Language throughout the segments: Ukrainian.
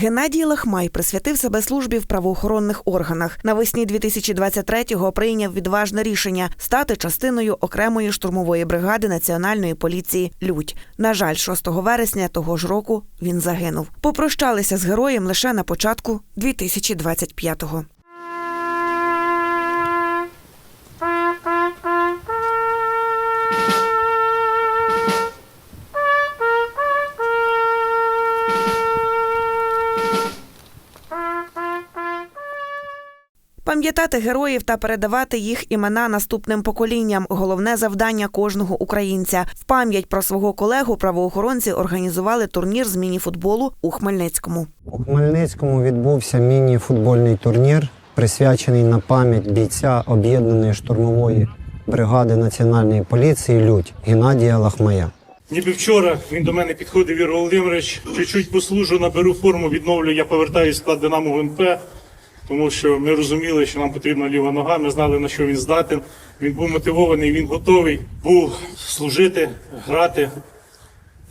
Геннадій Лахмай присвятив себе службі в правоохоронних органах. Навесні 2023-го прийняв відважне рішення стати частиною окремої штурмової бригади національної поліції Людь. На жаль, 6 вересня того ж року він загинув. Попрощалися з героєм лише на початку 2025-го. Пам'ятати героїв та передавати їх імена наступним поколінням головне завдання кожного українця. В пам'ять про свого колегу правоохоронці організували турнір з міні-футболу у Хмельницькому. У Хмельницькому відбувся міні-футбольний турнір, присвячений на пам'ять бійця об'єднаної штурмової бригади національної поліції Людь Геннадія Лахмая. Ніби вчора він до мене підходив Вір Володимирович, чуть-чуть послужу, наберу форму, відновлю, я повертаюся в склад Динамо ГНП, тому що ми розуміли, що нам потрібна ліва нога, ми знали, на що він здатен. Він був мотивований, він готовий був служити, грати,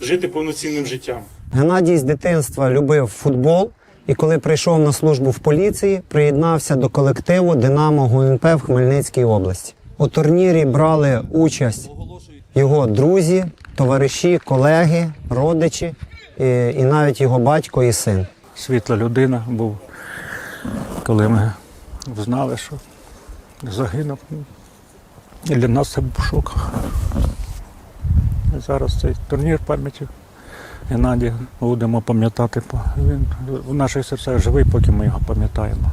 жити повноцінним життям. Геннадій з дитинства любив футбол і коли прийшов на службу в поліції, приєднався до колективу Динамо ГУНП в Хмельницькій області. У турнірі брали участь його друзі, товариші, колеги, родичі і, і навіть його батько і син. світла людина був, коли ми знали, що загинув. І для нас це був шок. Зараз цей турнір пам'яті Геннадія будемо пам'ятати. Він в наших серцях живий, поки ми його пам'ятаємо.